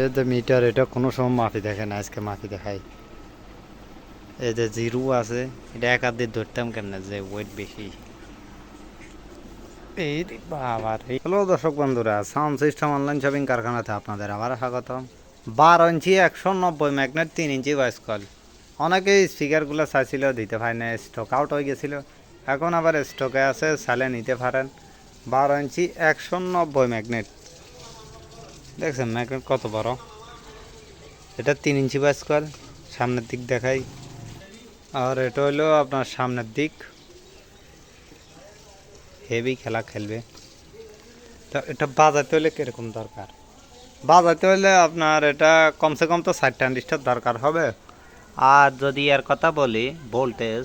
এই যে মিটার, এটা কোনো সময় মাফি দেখে না, আজকে মাফি দেখাই। এই যে জিরো আছে, এটা এক দিয়ে ধরতাম কেন যে ওয়েট বেশি। এই রে বাবা রে। হ্যালো দর্শক বন্ধুরা সাউন্ড সিস্টেম অনলাইন শপিং কারখানাতে আপনাদের আবার স্বাগতম। বারো ইঞ্চি, একশো নব্বই ম্যাগনেট, তিন ইঞ্চি ভয়েস কল অনেকেই স্পিকারগুলো চাইছিল, দিতে পারে না স্টক আউট হয়ে গেছিল। এখন আবার স্টকে আছে চালে নিতে পারেন। বারো ইঞ্চি, একশো নব্বই ম্যাগনেট। দেখছেন ম্যাগনেট কত বড়? এটা তিন ইঞ্চি ভয়েস কল সামনের দিক দেখাই। আর এটা হলো আপনার সামনের দিক। হেভি খেলা খেলবে। তো এটা বাজাতে হলে কীরকম দরকার? বাজাতে হলে আপনার এটা কমসে কম তো ষাট ট্রানজিস্টার দরকার হবে। আর যদি এর কথা বলি ভোল্টেজ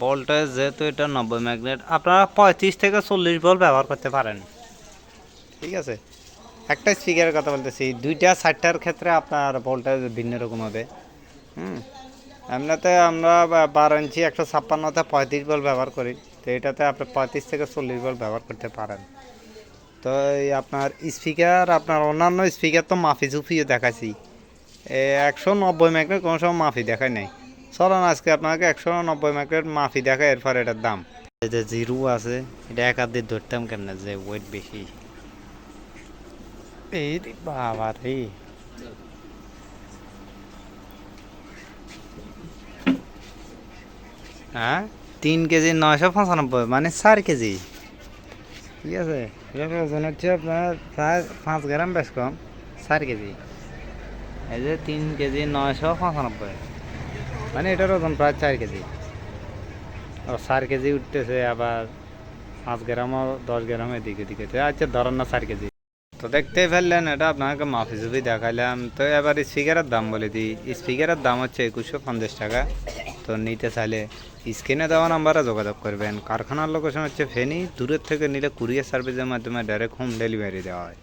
ভোল্টেজ যেহেতু এটা নব্বই ম্যাগনেট আপনারা পঁয়ত্রিশ থেকে চল্লিশ ভোল্ট ব্যবহার করতে পারেন। ঠিক আছে? একটা স্পিকারের কথা বলতেছি, দুইটা ষাটটার ক্ষেত্রে আপনার ভোল্টেজ ভিন্ন রকম হবে। হুম? এমনিতে আমরা বারো ইঞ্চি একশো ছাপ্পান্নতে পঁয়ত্রিশ বল ব্যবহার করি, তো এটাতে আপনি পঁয়ত্রিশ থেকে চল্লিশ বল ব্যবহার করতে পারেন। তো এই আপনার স্পিকার আপনার অন্যান্য স্পিকার তো মাফি ঝুফিও দেখাচ্ছি একশো নব্বই ম্যাগনেট কোনো সময় মাফি দেখায় নাই। চলুন আজকে আপনাকে একশো নব্বই ম্যাগনেট মাফি দেখায়, এরপর এটার দাম। এই যে জিরো আছে, এটা এক হাত ধরতাম কেন যে ওয়েট বেশি? এই বাবা রে হ্যাঁ তিন কেজি নয়শো পঁচানব্বই মানে চার কেজি ঠিক আছে? এটার ওজন হচ্ছে আপনার প্রায় পাঁচ গ্রাম বেশ কম, চার কেজি এই যে তিন কেজি নয়শো পঁচানব্বই। মানে এটার ওজন প্রায় চার কেজি ও চার কেজি উঠতেছে আবার পাঁচ গ্রামও দশ গ্রাম এদিকে দিকে আচ্ছা ধরেন না চার কেজি তো দেখতেই ফেললেন এটা আপনাকে মাফি জুফি দেখালাম তো এবার স্পিকারের দাম বলে দিই। স্পিকারের দাম হচ্ছে একুশশো পঞ্চাশ টাকা। তো নিতে চাইলে স্ক্রিনে দেওয়া নাম্বারে যোগাযোগ করবেন। কারখানার লোকেশন হচ্ছে ফেনি। দূরের থেকে নিলে কুরিয়ার সার্ভিসের মাধ্যমে ডাইরেক্ট হোম ডেলিভারি দেওয়া হয়।